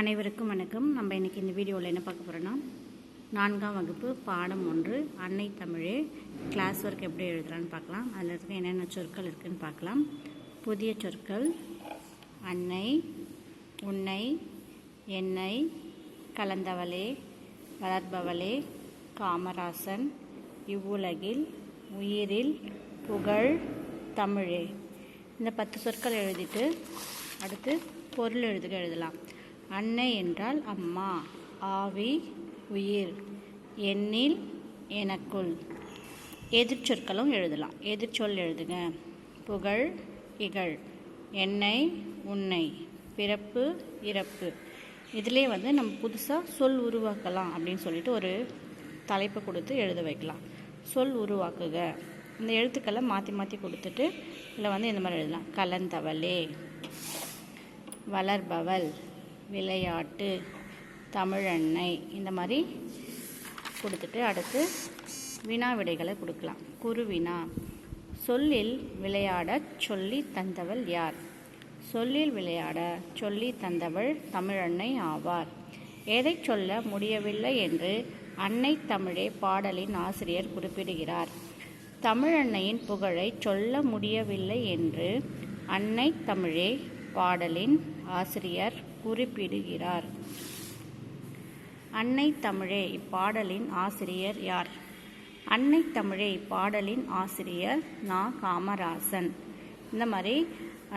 அனைவருக்கும் வணக்கம். நம்ம இன்றைக்கி இந்த வீடியோவில் என்ன பார்க்க போகிறோன்னா நான்காம் வகுப்பு பாடம் ஒன்று அன்னை தமிழே கிளாஸ் ஒர்க் எப்படி எழுதலான்னு பார்க்கலாம். அதில் இருக்க என்னென்ன சொற்கள் இருக்குதுன்னு பார்க்கலாம். புதிய சொற்கள் அன்னை உன்னை என்னை கலந்தவளே வளர்பவளே காமராசன் இவ்வுலகில் உயிரில் புகழ் தமிழே. இந்த பத்து சொற்கள் எழுதிட்டு அடுத்து பொருள் எழுதுக எழுதலாம். அன்னை என்றால் அம்மா ஆவி உயிர். எண்ணில் எனக்குள். எதிர்ச்சொற்களும் எழுதலாம். எதிர்ச்சொல் எழுதுக. புகழ் இகழ். என்னை உன்னை. பிறப்பு இறப்பு. இதிலே வந்து நம்ம புதுசாக சொல் உருவாக்கலாம் அப்படின்னு சொல்லிட்டு ஒரு தலைப்பு கொடுத்து எழுத வைக்கலாம். சொல் உருவாக்குக. இந்த எழுத்துக்களை மாற்றி மாற்றி கொடுத்துட்டு இதில் வந்து இந்த மாதிரி எழுதலாம். கலந்தவளே. வளர்பவள். விளையாட்டு தமிழன்னை இந்த மாதிரி கொடுத்துட்டு அடுத்து வினா விடைகளை கொடுக்கலாம். குருவினா சொல்லில் விளையாடச் சொல்லி தந்தவள் யார்? சொல்லில் விளையாட சொல்லி தந்தவள் தமிழன்னை ஆவார். எதை சொல்ல முடியவில்லை என்று அன்னை தமிழே பாடலின் ஆசிரியர் குறிப்பிடுகிறார். தமிழன்னையின் புகழை சொல்ல முடியவில்லை என்று அன்னை தமிழே பாடலின் ஆசிரியர் குறிப்பிடுகிறார். அன்னை தமிழே இப்பாடலின் ஆசிரியர் யார்? அன்னை தமிழே இப்பாடலின் ஆசிரியர் நா. காமராசன். இந்த மாதிரி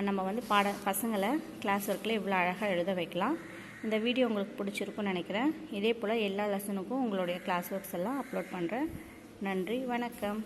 நம்ம வந்து பாட பசங்களை கிளாஸ் ஒர்க்கில் இவ்வளோ அழகாக எழுத வைக்கலாம். இந்த வீடியோ உங்களுக்கு பிடிச்சிருக்குன்னு நினைக்கிறேன். இதே போல் எல்லா லெசனுக்கும் உங்களுடைய கிளாஸ் ஒர்க்ஸ் எல்லாம் அப்லோட் பண்ணுறேன் நன்றி வணக்கம்.